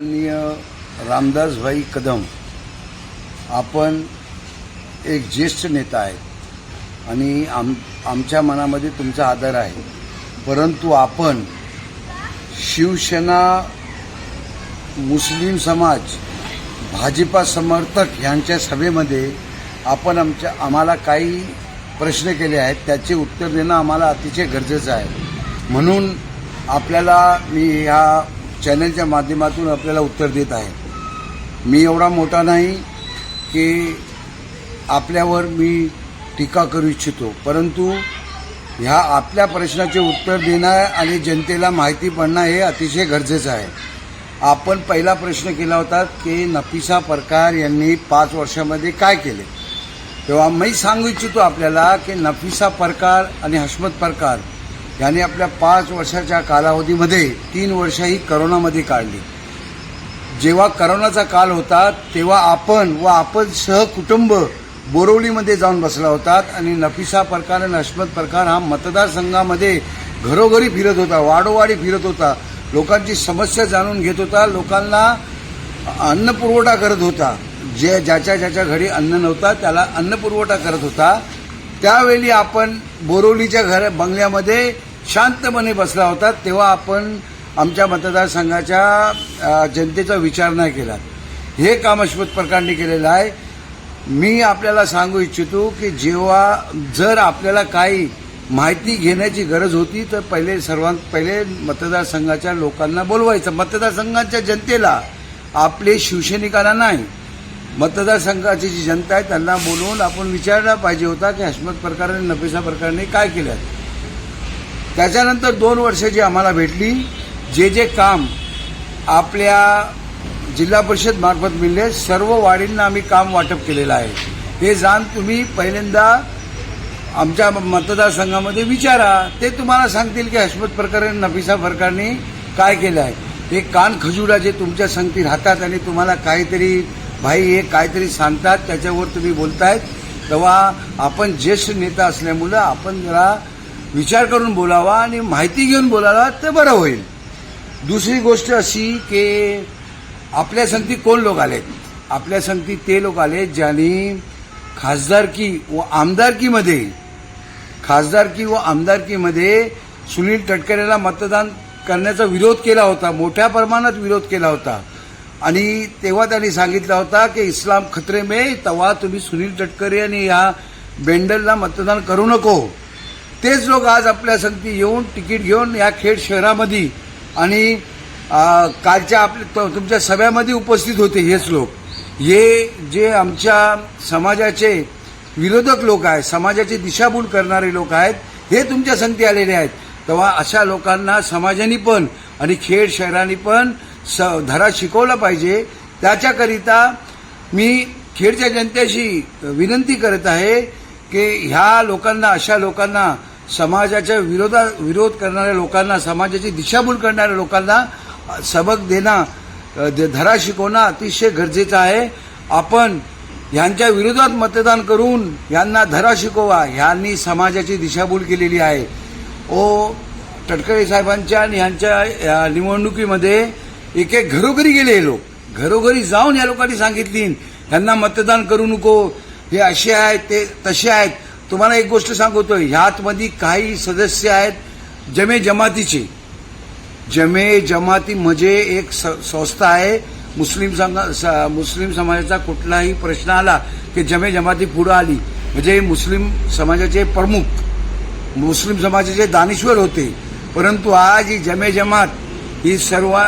माननीय रामदासभाई कदम आपण एक ज्येष्ठ नेता आहेत आणि आम आमच्या मनामध्ये तुमचा आदर आहे. परंतु आपण शिवसेना मुस्लिम समाज भाजपा समर्थक यांच्या सभेमध्ये आपण आमच्या आम्हाला काही प्रश्न केले आहेत त्याचे उत्तर देणं आम्हाला अतिशय गरजेचं आहे. म्हणून आपल्याला मी ह्या चॅनलच्या माध्यमातून आपल्याला उत्तर देत आहे. मी एवढा मोठा नाही की आपल्यावर मी टीका करू इच्छितो. परंतु ह्या आपल्या प्रश्नाचे उत्तर देणं आणि जनतेला माहिती पडणं हे अतिशय गरजेचं आहे. आपण पहिला प्रश्न केला होता की नफिसा परकार यांनी पाच वर्षामध्ये काय केले? तेव्हा मी सांगू इच्छितो आपल्याला की नफिसा परकार आणि हशमत परकार यांनी आपल्या पाच वर्षाच्या कालावधीमध्ये तीन वर्ष ही करोनामध्ये काढली. जेव्हा करोनाचा काल होता तेव्हा आपण व आपण सहकुटुंब बोरवलीमध्ये जाऊन बसला होतात आणि नफिसा परकार आणि हशमत परकार हा मतदारसंघामध्ये घरोघरी फिरत होता वाडोवाडी फिरत होता. लोकांची समस्या जाणून घेत होता लोकांना अन्न पुरवठा करत होता. जे ज्याच्या ज्याच्या घरी अन्न नव्हता त्याला अन्न पुरवठा करत होता. त्यावेळी आपण बोरवलीच्या घर बंगल्यामध्ये शांतपणे बसला होता तेव्हा आपण आमच्या मतदारसंघाच्या जनतेचा विचार नाही केला. हे काम अश्वत प्रकारने केलेलं आहे. मी आपल्याला सांगू इच्छितो की जेव्हा जर आपल्याला काही माहिती घेण्याची गरज होती तर पहिले सर्वांत पहिले मतदारसंघाच्या लोकांना बोलवायचं. मतदारसंघाच्या जनतेला आपले शिवसैनिकांना नाही. मतदारसंघाची जी जनता आहे त्यांना बोलवून आपण विचारला पाहिजे होता की अश्मत प्रकाराने नफिसा प्रकाराने काय केलं त्याच्यानंतर दोन वर्ष जी आम्हाला भेटली जे जे काम आपल्या जिल्हा परिषद मार्फत मिळले सर्व वाडींना आम्ही काम वाटप केलेलं आहे. हे जाण तुम्ही पहिल्यांदा आमच्या मतदारसंघामध्ये विचारा. ते तुम्हाला सांगतील की हसमत प्रकारे नफिसा फरकाने काय केलं आहे. हे कान खजुरा जे तुमच्या संगती राहतात आणि तुम्हाला काहीतरी भाई हे काहीतरी सांगतात त्याच्यावर तुम्ही बोलतायत. तेव्हा आपण ज्येष्ठ नेता असल्यामुळं आपण जरा विचार करून बोलावा आणि माहिती घेऊन बोलावा तर बरं होईल. दुसरी गोष्ट अशी की आपल्या संगती कोण लोक आलेत? आपल्या संगती ते लोक आले ज्यांनी खासदारकी व आमदारकीमध्ये खासदारकी व आमदारकीमध्ये सुनील तटकरेला मतदान करण्याचा विरोध केला होता मोठ्या प्रमाणात विरोध केला होता. आणि तेव्हा त्यांनी सांगितला होता की इस्लाम खत्रे मे तेव्हा तुम्ही सुनील तटकरे आणि या बेंडलला मतदान करू नको. तेच लोक आज आपल्या संगती येऊन तिकीट घेऊन या खेड शहरामध्ये आणि कालच्या आपल्या तुमच्या सभ्यामध्ये उपस्थित होते हेच लोक. हे जे आमच्या समाजाचे विरोधक लोक आहेत समाजाची दिशाभूल करणारे लोक आहेत हे तुमच्या संगती आलेले आहेत. तेव्हा अशा लोकांना समाजाने पण आणि खेड शहरांनी पण स धरा शिकवला पाहिजे. त्याच्याकरिता मी खेडच्या जनतेशी विनंती करत आहे की ह्या लोकांना अशा लोकांना समाजाच्या विरोधा विरोध करणाऱ्या लोकांना समाजाची दिशाभूल करणाऱ्या लोकांना सबक देणं धरा शिकवणं अतिशय गरजेचं आहे. आपण यांच्या विरोधात मतदान करून यांना धरा शिकवा ह्यांनी समाजाची दिशाभूल केलेली आहे. ओ तटकरे साहेबांच्या आणि ह्यांच्या या निवडणुकीमध्ये एक एक घरोघरी गेले हे लोक. घरोघरी जाऊन या लोकांनी सांगितली यांना मतदान करू नको. हे असे आहेत ते तसे आहेत. तुम्हाला एक गोष्ट सांगतो ह्यातमध्ये काही सदस्य आहेत जमे जमातीचे. जमे जमाती म्हणजे एक स- संस्था आहे. मुस्लिम संघा स- मुस्लिम समाजाचा कुठलाही प्रश्न आला की जमे जमाती पुढं आली. म्हणजे मुस्लिम समाजाचे प्रमुख मुस्लिम समाजाचे दानेश्वर होते. परंतु आज ही जमे जमात ही सर्व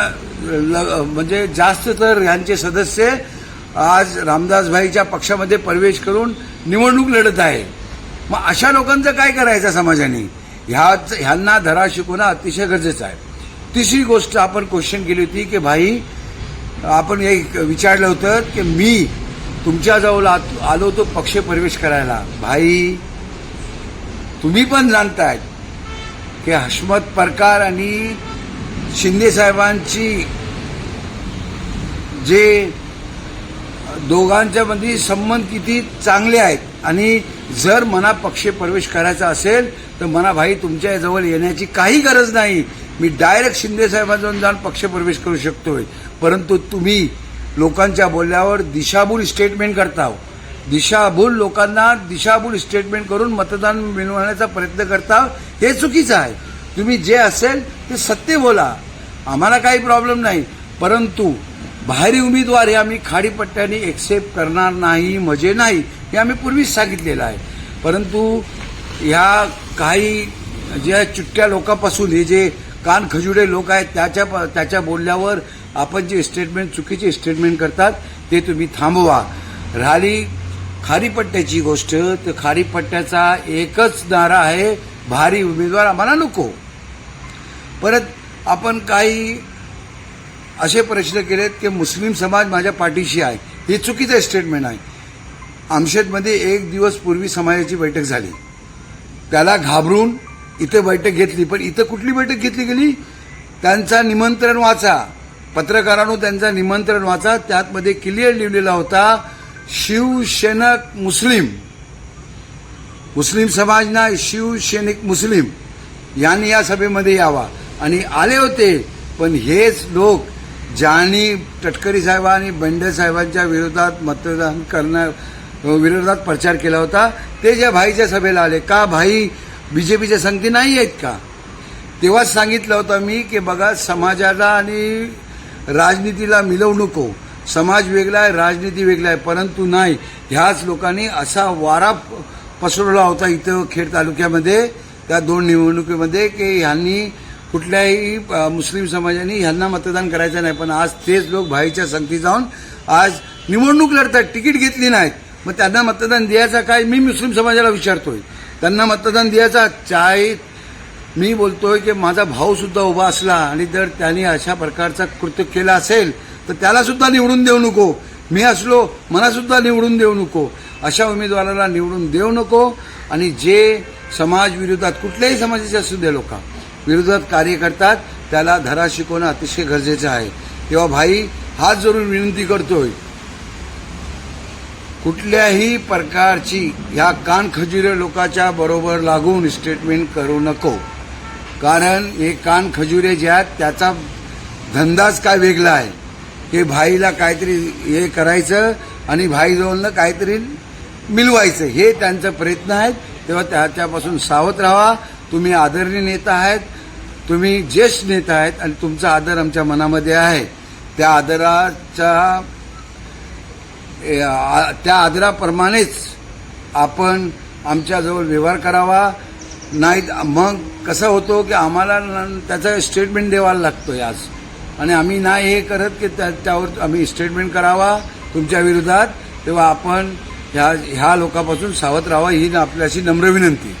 ल- म्हणजे जास्त तर यांचे सदस्य आज रामदासभाईच्या पक्षामध्ये प्रवेश करून निवडणूक लढत आहे. मग अशा लोकांचं काय करायचं समाजाने? ह्या ह्यांना धडा शिकवणं अतिशय गरजेचं आहे. तिसरी गोष्ट आपण क्वेश्चन केली होती की भाई आपण एक विचारलं होतं की मी तुमच्याजवळ आत आलो होतो पक्ष प्रवेश करायला. भाई तुम्ही पण जाणतायत की हशमत परकार आणि शिंदे साहेबांची जे दोघांच्या मध्ये संबंध किती चांगले आहेत आणि जर मना पक्ष प्रवेश करायचा असेल तर मना भाई तुमच्या जवळ येण्याची काही गरज नाही. मी डायरेक्ट शिंदे साहेबांजवळ जाऊन पक्ष प्रवेश करू शकतोय. परंतु तुम्ही लोकांच्या बोलल्यावर दिशाभूल स्टेटमेंट करता हो. दिशाभूल लोकांना दिशाभूल स्टेटमेंट करून मतदान मिळवण्याचा प्रयत्न करता हो. हे. चुकीचं आहे. तुम्ही जे असेल ते सत्य बोला. आम्हाला काही प्रॉब्लेम नाही. परंतु बाहेरी उमेदवार हे आम्ही खाडीपट्ट्याने एक्सेप्ट करणार नाही म्हणजे नाही. हे आम्ही पूर्वीच सांगितलेलं आहे. परंतु ह्या काही ज्या चुटक्या लोकांपासून हे जे कान खजुडे लोक आहेत त्याच्या त्याच्या बोलल्यावर आपण जे स्टेटमेंट चुकीचे स्टेटमेंट करतात ते तुम्ही थांबवा. राहिली खारीपट्ट्याची गोष्ट तर खारीपट्ट्याचा एकच नारा आहे भारी उमेदवार आम्हाला नको. परत आपण काही असे प्रश्न केलेत की मुस्लिम समाज माझ्या पाठीशी आहे. हे चुकीचं स्टेटमेंट आहे. आमशेदमध्ये एक दिवस पूर्वी समाजाची बैठक झाली. त्याला घाबरून इथे बैठक घेतली. पण इथं कुठली बैठक घेतली गेली? त्यांचा निमंत्रण वाचा. पत्रकारांनो त्यांचा निमंत्रण वाचा. त्यातमध्ये क्लिअर लिहिलेला होता शिवसेनक मुस्लिम. मुस्लिम समाज ना शिवसैनिक मुस्लिम. यांनी या सभेमध्ये यावा. आणि आले होते पण हेच लोक ज्यांनी तटकरी साहेबांनी बंडे साहेबांच्या विरोधात मतदान करणार विरोधात प्रचार केला होता. ते ज्या भाईच्या सभेला आले का भाई बीजेपीच्या संगती नाही आहेत का? तेव्हाच सांगितलं होतं मी की बघा समाजाला आणि राजनीतीला मिलवू नको. समाज वेगळा आहे राजनीती वेगळा आहे परंतु नाही. ह्याच लोकांनी असा वारा पसरवला होता इथं खेड तालुक्यामध्ये त्या दोन निवडणुकीमध्ये की ह्यांनी कुठल्याही मुस्लिम समाजाने ह्यांना मतदान करायचं नाही. पण आज तेच लोक भाईच्या संगती जाऊन आज निवडणूक लढतात. तिकीट घेतली नाहीत. मग त्यांना मतदान द्यायचा काय? मी मुस्लिम समाजाला विचारतोय. त्यांना मतदान द्यायचा चाय मी बोलतोय की माझा भाऊ सुद्धा उभा असला आणि जर त्याने अशा प्रकारचा कृत्य केला असेल तर त्याला सुद्धा निवडून देऊ नको. मी असलो मला सुद्धा निवडून देऊ नको. अशा उमेदवाराला निवडून देऊ नको आणि जे समाज विरोधात कुठल्याही समाजाचे असू दे लोक विरोधात कार्य करतात त्याला धरा शिकवणं अतिशय गरजेचं आहे. तेव्हा भाई हाच जरूर विनंती करतोय. कुठल्याही प्रकारची ह्या कानखजुरे लोकांच्या बरोबर लागून स्टेटमेंट करू नको. कारण हे कानखजुरे जे आहेत त्याचा धंदाच काय वेगळा आहे. हे भाईला काहीतरी हे करायचं आणि भाईजवळनं काहीतरी मिलवायचं. हे त्यांचा प्रयत्न आहेत. तेव्हा त्याच्यापासून सावध राहा. तुम्ही आदरणीय नेता आहेत. तुम्ही ज्येष्ठ नेता आहेत. आणि तुमचा आदर आमच्या मनामध्ये आहे. त्या आदराचा त्या आदराप्रमाणेच आपण आमच्याजवळ व्यवहार करावा. नाही मग कसं होतो की आम्हाला त्याचं स्टेटमेंट द्यावा लागतो आज. आणि आम्ही नाही हे करत की त्या त्यावर आम्ही स्टेटमेंट करावा तुमच्या विरोधात. तेव्हा आपण ह्या ह्या लोकांपासून सावध राहावा ही आपल्याशी नम्र विनंती.